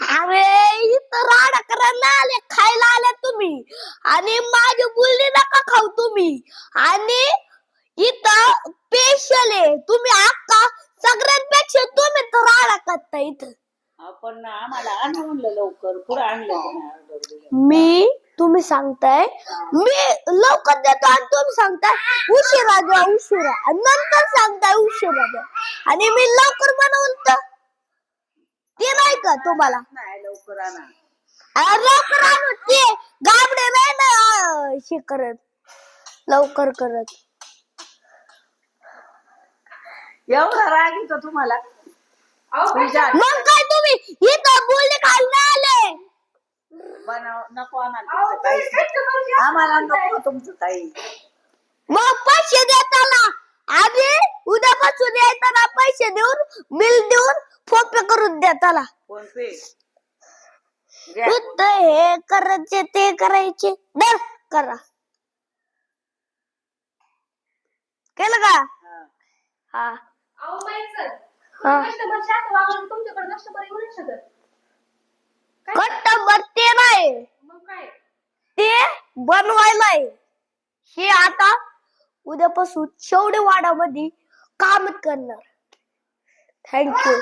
अरे इथं राडा करायला आले खायला आले तुम्ही. आणि माझी मुलगी नका खाऊ तुम्ही. आणि इथं स्पेशल आहे. तुम्ही अक्का सगळ्यांपेक्षा तुम्ही तर राडा करता इथं. आपण आम्हाला आण म्हणलं लवकर. पुढे आणलं. मी तुम्ही सांगताय? मी लवकर देतो आणि तुम्ही सांगताय उशिरा द्या उशिरा. आणि नंतर सांगताय उशिरा द्या. आणि मी लवकर बनवलं का तुम्हाला? नाही लवकर आणा. अरे लवकर आणू ते गाबडे नाही ना हे करत. लवकर करत. एवढा राग येतो तुम्हाला? मग काय तुम्ही? इथं बोलले नाही आले? बनव नको आम्हाला तुमचं आम्हाला नको तुमचं काही मग पैसे देताना. आणि उद्यापासून येताना पैसे देऊन बिल देऊन फोन पे करून द्या त्याला फोन पे द्या. नुसतं हे करायचे ते करायचे. दर करा. केलं का? हा. हा. अहो माहीत सर हा. कस्टमर शांत वागून तुमच्याकडे कस्टमर येऊ नाही शकत. ते नाही. मग काय? ते बनवायला आहे हे आता उद्यापासून शेवडे वाडामध्ये काम करणार. थँक्यू